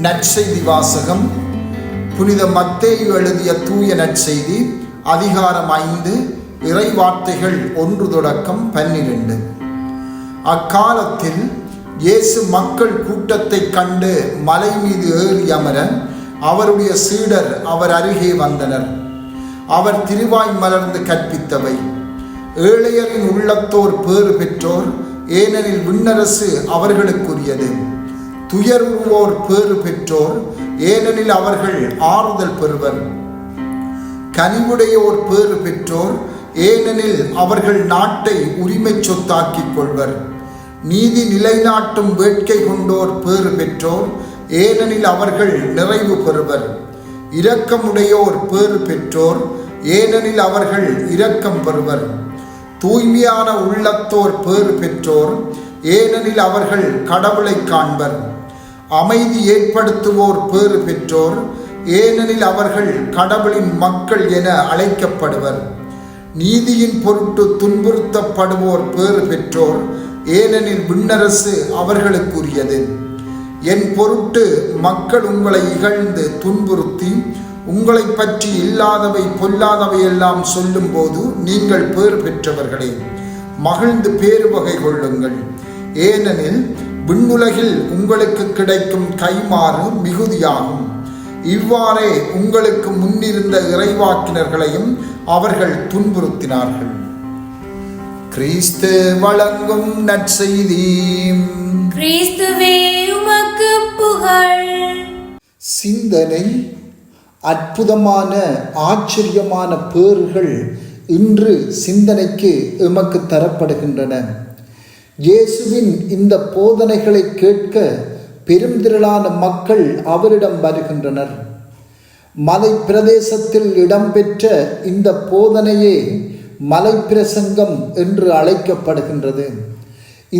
நற்செய்தி வாசகம். புனித மத்தேயு எழுதிய தூய நற்செய்தி அதிகாரம் ஐந்து இறை வார்த்தைகள் ஒன்று தொடக்கம் பன்னிரண்டு. அக்காலத்தில் இயேசு மக்கள் கூட்டத்தைக் கண்டு மலை மீது ஏறி அமர அவருடைய சீடர் அவர் அருகே வந்தனர். அவர் திருவாய் மலர்ந்து கற்பித்தவை. ஏழையரின் உள்ளத்தோர் பேறு பெற்றோர் ஏனெனில் விண்ணரசு அவர்களுக்குரியது. துயருவோர் பேறு பெற்றோர் ஏனெனில் அவர்கள் ஆறுதல் பெறுவர். கனிவுடையோர் பேறு பெற்றோர் ஏனெனில் அவர்கள் நாட்டை உரிமை சொத்தாக்கிக் கொள்வர். நீதி நிலைநாட்டும் வேட்கை கொண்டோர் பேறு பெற்றோர் ஏனெனில் அவர்கள் நிறைவு பெறுவர். இரக்கமுடையோர் பேறு பெற்றோர் ஏனெனில் அவர்கள் இரக்கம் பெறுவர். தூய்மையான உள்ளத்தோர் பேறு பெற்றோர் ஏனெனில் அவர்கள் கடவுளை காண்பர். அமைதி ஏற்படுத்துவோர் பேறு பெற்றோர் ஏனெனில் அவர்கள் கடவுளின் மக்கள் என அழைக்கப்படுவர். நீதியின் பொருட்டு துன்புறுத்தப்படுவோர் பேறு பெற்றோர் ஏனெனில் விண்ணரசு அவர்களுக்குரியது. என் பொருட்டு மக்கள் உங்களை இகழ்ந்து துன்புறுத்தி உங்களை பற்றி இல்லாதவை பொல்லாதவை எல்லாம் சொல்லும்போது நீங்கள் பேறு பெற்றவர்களே மகிழ்ந்து பேறு வகை கொள்ளுங்கள். ஏனெனில் விண்ணுலகில் உங்களுக்கு கிடைக்கும் கைமாறு மிகுதியாகும். இவ்வாறே உங்களுக்கு முன்னிருந்த இறைவாக்கினர்களையும் அவர்கள் துன்புறுத்தினார்கள். கிறிஸ்து வழங்கும் நற்செய்தி கிறிஸ்துவே உமக்கு புகழ். சிந்தனை அற்புதமான ஆச்சரியமான பேறுகள் இன்று சிந்தனைக்கு எமக்கு தரப்படுகின்றன. இயேசுவின் இந்த போதனைகளை கேட்க பெருந்திரளான மக்கள் அவரிடம் வருகின்றனர். மலை பிரதேசத்தில் இடம்பெற்ற இந்த போதனையே மலை பிரசங்கம் என்று அழைக்கப்படுகின்றது.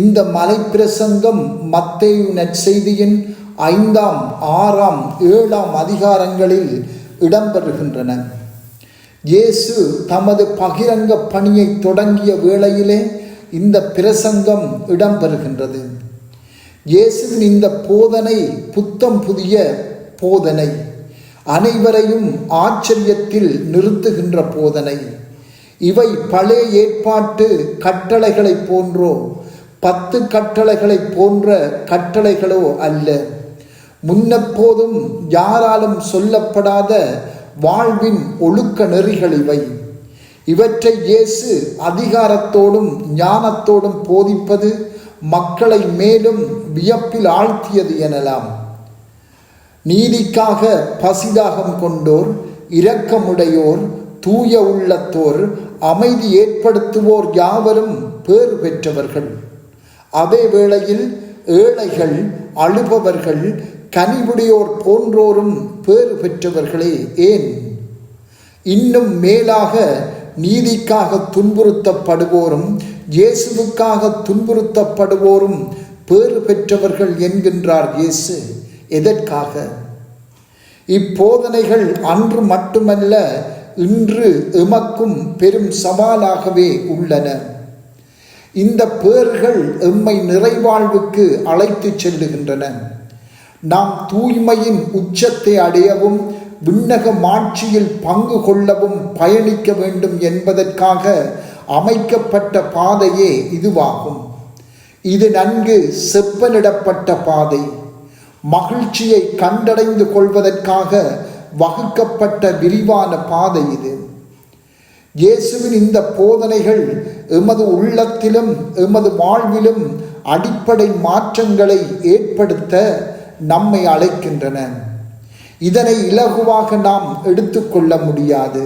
இந்த மலை பிரசங்கம் மத்தேயு நற்செய்தியின் ஐந்தாம் ஆறாம் ஏழாம் அதிகாரங்களில் இடம்பெறுகின்றன. இயேசு தமது பகிரங்க பணியை தொடங்கிய வேளையிலே இந்த பிரசங்கம் இடம்பெறுகின்றது. இயேசுவின் இந்த போதனை புத்தம் புதிய போதனை அனைவரையும் ஆச்சரியத்தில் நிறுத்துகின்ற போதனை. இவை பழைய ஏற்பாட்டு கட்டளைகளைப் போன்றோ பத்து கட்டளைகளைப் போன்ற கட்டளைகளோ அல்ல. முன்னப்போதும் யாராலும் சொல்லப்படாத வாழ்வின் ஒழுக்க நெறிகள் இவை. இவற்றை இயேசு அதிகாரத்தோடும் ஞானத்தோடும் போதிப்பது மக்களை மேலும் வியப்பில் ஆழ்த்தியது எனலாம். நீதிக்காக பசிதாகம் கொண்டோர் இரக்கமுடையோர் தூய உள்ளத்தோர் அமைதி ஏற்படுத்துவோர் யாவரும் பேறு பெற்றவர்கள். அதே வேளையில் ஏழைகள் அழுபவர்கள் கனிவுடையோர் போன்றோரும் பேறு பெற்றவர்களே ஏன்? இன்னும் மேலாக நீதிக்காக துன்புறுத்தப்படுவோரும் இயேசுவுக்காக துன்புறுத்தப்படுவோரும் பேறு பெற்றவர்கள் என்கின்றார் இயேசு. எதற்காக? இப்போதனைகள் அன்று மட்டுமல்ல இன்று எமக்கும் பெரும் சவாலாகவே உள்ளன. இந்த பேர்கள் எம்மை நிறைவாழ்வுக்கு அழைத்து செல்லுகின்றன. நாம் தூய்மையின் உச்சத்தை அடையவும் விண்ணக மாட்சியில் பங்கு கொள்ளவும் பயணிக்க வேண்டும் என்பதற்காக அமைக்கப்பட்ட பாதையே இதுவாகும். இது நன்கு செப்பனிடப்பட்ட பாதை. மகிழ்ச்சியை கண்டடைந்து கொள்வதற்காக வகுக்கப்பட்ட விரிவான பாதை இது. இயேசுவின் இந்த போதனைகள் எமது உள்ளத்திலும் எமது வாழ்விலும் அடிப்படை மாற்றங்களை ஏற்படுத்த நம்மை அழைக்கின்றன. இதனை இலகுவாக நாம் எடுத்துக்கொள்ள முடியாது.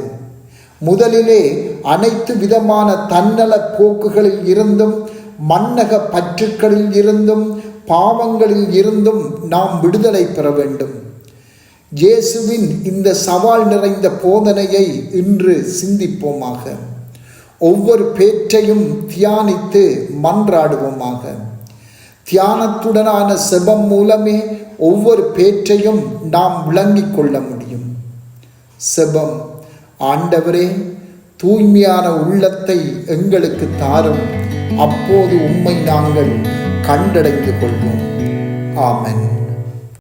முதலிலே அனைத்து விதமான தன்னல போக்குகளில் இருந்தும் மன்னக பற்றுக்களில் இருந்தும் பாவங்களில் இருந்தும் நாம் விடுதலை பெற வேண்டும். இயேசுவின் இந்த சவால் நிறைந்த போதனையை இன்று சிந்திப்போமாக. ஒவ்வொரு பேற்றையும் தியானித்து மன்றாடுவோமாக. தியானத்துடனான செபம் மூலமே ஒவ்வொரு பேற்றையும் நாம் விளங்கிக் கொள்ள முடியும். செபம் ஆண்டவரே தூய்மையான உள்ளத்தை எங்களுக்கு தாரும். அப்போது உம்மை நாங்கள் கண்டடைந்து கொள்வோம். ஆமன்.